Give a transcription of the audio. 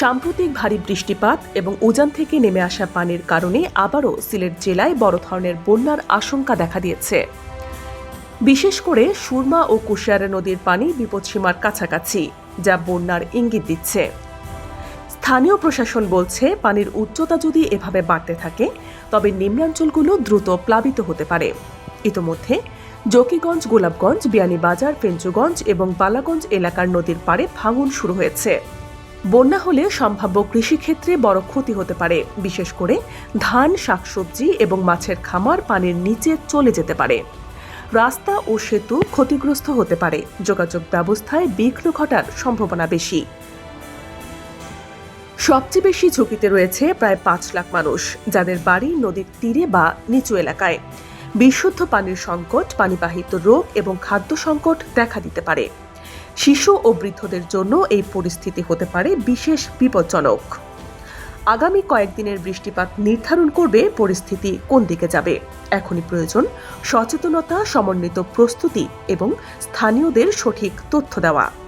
সাম্প্রতিক ভারী বৃষ্টিপাত এবং উজান থেকে নেমে আসা পানির কারণে আবারও সিলেট জেলায় বড় ধরনের বন্যার আশঙ্কা দেখা দিয়েছে। বিশেষ করে সুরমা ও কুশিয়ারা নদীর পানি বিপদসীমার কাছাকাছি, যা বন্যার ইঙ্গিত দিচ্ছে। স্থানীয় প্রশাসন বলছে, পানির উচ্চতা যদি এভাবে বাড়তে থাকে, তবে নিম্নাঞ্চলগুলো দ্রুত প্লাবিত হতে পারে। ইতোমধ্যে জকিগঞ্জ, গোলাপগঞ্জ, বিয়ানীবাজার পেঞ্চুগঞ্জ এবং বালাগঞ্জ এলাকার নদীর পাড়ে ভাঙন শুরু হয়েছে। বন্যা হলে সম্ভাব্য কৃষিক্ষেত্রে বড় ক্ষতি হতে পারে। বিশেষ করে ধান, শাকসবজি এবং মাছের খামার পানির নিচে চলে যেতে পারে। রাস্তা ও সেতু ক্ষতিগ্রস্ত হতে পারে। যোগাযোগ ব্যবস্থায় বিঘ্ন ঘটার সম্ভাবনা বেশি। সবচেয়ে বেশি ঝুঁকিতে রয়েছে প্রায় পাঁচ লাখ মানুষ, যাদের বাড়ি নদীর তীরে বা নিচু এলাকায়। বিশুদ্ধ পানির সংকট, পানিবাহিত রোগ এবং খাদ্য সংকট দেখা দিতে পারে। শিশু ও বৃদ্ধদের জন্য এই পরিস্থিতি হতে পারে বিশেষ বিপজ্জনক। আগামী কয়েকদিনের বৃষ্টিপাত নির্ধারণ করবে পরিস্থিতি কোন দিকে যাবে। এখনই প্রয়োজন সচেতনতা, সমন্বিত প্রস্তুতি এবং স্থানীয়দের সঠিক তথ্য দেওয়া।